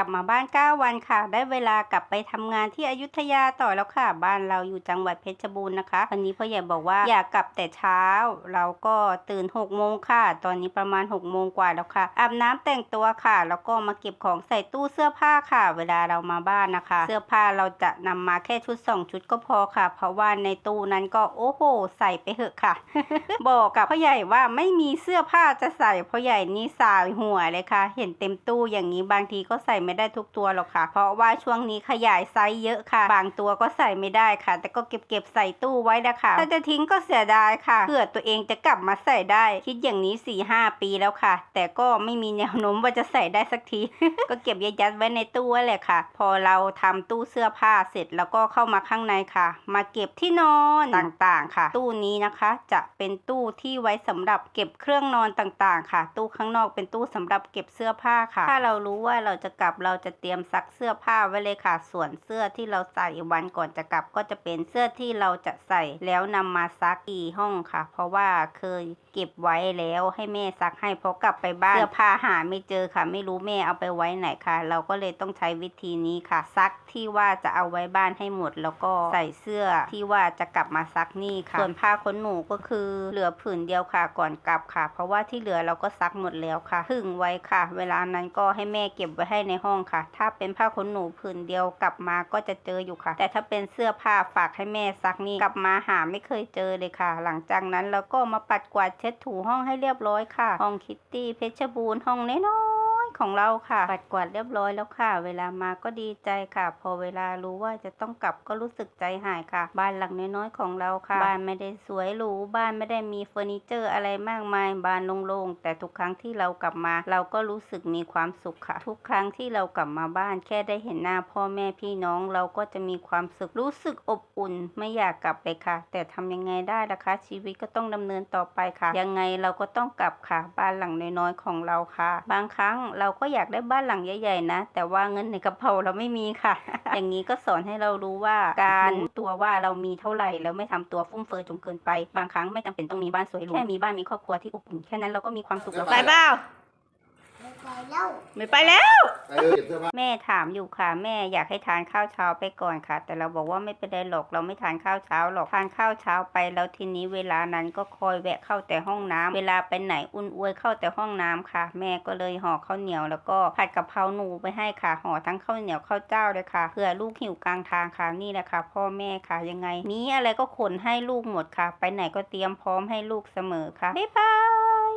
กลับมาบ้าน 9 วันค่ะ ได้เวลากลับไปทำงานที่อยุธยาต่อแล้วค่ะ บ้านเราอยู่จังหวัดเพชรบูรณ์นะคะวันนี้พ่อใหญ่บอกว่าอยากกลับแต่เช้า เราก็ตื่น6โมงค่ะ ตอนนี้ประมาณ6โมงกว่าแล้วค่ะ อาบน้ำแต่งตัวค่ะ แล้วก็มาเก็บของใส่ตู้เสื้อผ้าค่ะ เวลาเรามาบ้านนะคะ เสื้อผ้าเราจะนำมาแค่ชุด 2 ชุดก็พอค่ะ เพราะว่าในตู้นั้นก็โอ้โห ใส่ไปเหอะค่ะ บอกกับพ่อใหญ่ว่าไม่มีเสื้อผ้าจะใส่พ่อใหญ่นี่สายหัวเลยค่ะ เห็นเต็มตู้อย่างนี้บางทีก็ใส่ไม่ได้ทุกตัวหรอกค่ะ เพราะว่าช่วงนี้ขยายไซส์เยอะค่ะ บางตัวก็ใส่ไม่ได้ค่ะ แต่ก็เก็บเก็บๆใส่ตู้ไว้นะคะถ้าจะทิ้งก็เสียดายค่ะเผื่อตัวเองจะกลับมาใส่ได้ คิดอย่างนี้4ี่ห้าปีแล้วค่ะ แต่ก็ไม่มีแนวโน้มว่าจะใส่ได้สักที ก็เก็บยัดไว้ในตู้ไว้แหละค่ะ พอเราทำตู้เสื้อผ้าเสร็จแล้วก็เข้ามาข้างในค่ะ มาเก็บที่นอนต่างๆค่ะ ตู้นี้นะคะ จะเป็นตู้ที่ไว้สำหรับเก็บเครื่องนอนต่างๆ ค่ะ ตู้ข้างนอกเป็นตู้สำหรับเก็บเสื้อผ้าค่ะ ถ้าเรารู้ว่าเราจะกลับเราจะเตรียมซักเสื้อผ้าไว้เลยค่ะ ส่วนเสื้อที่เราใส่วันก่อนจะกลับก็จะเป็นเสื้อที่เราจะใส่แล้วนำมาซักที่ห้องค่ะ เพราะว่าเคยเก็บไว้แล้วให้แม่ซักให้พอกลับไปบ้านเสื้อผ้าหาไม่เจอค่ะ ไม่รู้แม่เอาไปไว้ไหนค่ะ เราก็เลยต้องใช้วิธีนี้ค่ะ ซักที่ว่าจะเอาไว้บ้านให้หมด แล้วก็ใส่เสื้อที่ว่าจะกลับมาซักนี่ค่ะ ส่วนผ้าขนหนูก็คือเหลือผืนเดียวค่ะก่อนกลับค่ะ เพราะว่าที่เหลือเราก็ซักหมดแล้วค่ะพึ่งไว้ค่ะ เวลานั้นก็ให้แม่เก็บไว้ให้ในห้องค่ะ ถ้าเป็นผ้าขนหนูผืนเดียวกลับมาก็จะเจออยู่ค่ะ แต่ถ้าเป็นเสื้อผ้าฝากให้แม่ซักนี่กลับมาหาไม่เคยเจอเลยค่ะ หลังจากนั้นเราก็มาปัดกวาดเช็ดถูห้องให้เรียบร้อยค่ะ ห้องคิตตี้เพชรบูรณ์ห้องน้อย ของเราค่ะปัดกวาดเรียบร้อยแล้วค่ะ เวลามาก็ดีใจค่ะ พอเวลารู้ว่าจะต้องกลับก็รู้สึกใจหายค่ะ บ้านหลังน้อยๆของเราค่ะ บ้านไม่ได้สวยหรูบ้านไม่ได้มีเฟอร์นิเจอร์อะไรมากมาย บ้านโล่งๆแต่ทุกครั้งที่เรากลับมา เราก็รู้สึกมีความสุขค่ะ ทุกครั้งที่เรากลับมาบ้าน แค่ได้เห็นหน้าพ่อแม่พี่น้องเราก็จะมีความสุขรู้สึกอบอุ่น ไม่อยากกลับเลยค่ะ แต่ทำยังไงได้ล่ะคะ ชีวิตก็ต้องดำเนินต่อไปค่ะ ยังไงเราก็ต้องกลับค่ะ บ้านหลังน้อยๆของเราค่ะ บางครั้งเราราก็อยากได้บ้านหลังใหญ่ๆนะ แต่ว่าเงินในกระเป๋าเราไม่มีค่ะ อย่างนี้ก็สอนให้เรารู้ว่าการรู้ตัวว่าเรามีเท่าไหร่แล้วไม่ทำตัวฟุ่มเฟือยจนเกินไป บางครั้งไม่จำเป็นต้องมีบ้านสวยหรูแค่มีบ้านมีครอบครัวที่อบอุ่นแค่นั้นเราก็มีความสุขแล้วไปเปล่า แล้วไม่ไปแล้ว ไปเออเก็บเสื้อผ้าแม่ถามอยู่ค่ะ แม่อยากให้ทานข้าวเช้าไปก่อนค่ะ แต่เราบอกว่าไม่เป็นไรหรอกเราไม่ทานข้าวเช้าหรอกทานข้าวเช้าไปแล้วทีนี้เวลานั้นก็คอยแวะเข้าแต่ห้องน้ำเวลาไปไหนอุ่นอวยเข้าแต่ห้องน้ำค่ะ แม่ก็เลยห่อข้าวเหนียวแล้วก็ผัดกะเพราหนูไปให้ค่ะห่อทั้งข้าวเหนียวข้าวเจ้าเลยค่ะเผื่อลูกหิวกลางทางค่ะนี่แหละค่ะ พ่อแม่ค่ะยังไง มีอะไรก็ขนให้ลูกหมดค่ะ ไปไหนก็เตรียมพร้อมให้ลูกเสมอค่ะบ๊ายบาย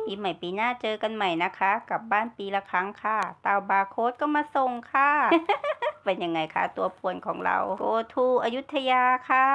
ปีใหม่ปีหน้าเจอกันใหม่นะคะ กลับบ้านปีละครั้งค่ะ เตาบาร์โค้ดก็มาส่งค่ะ เป็นยังไงคะตัวป่วนของเรา go to อยุธยาค่ะ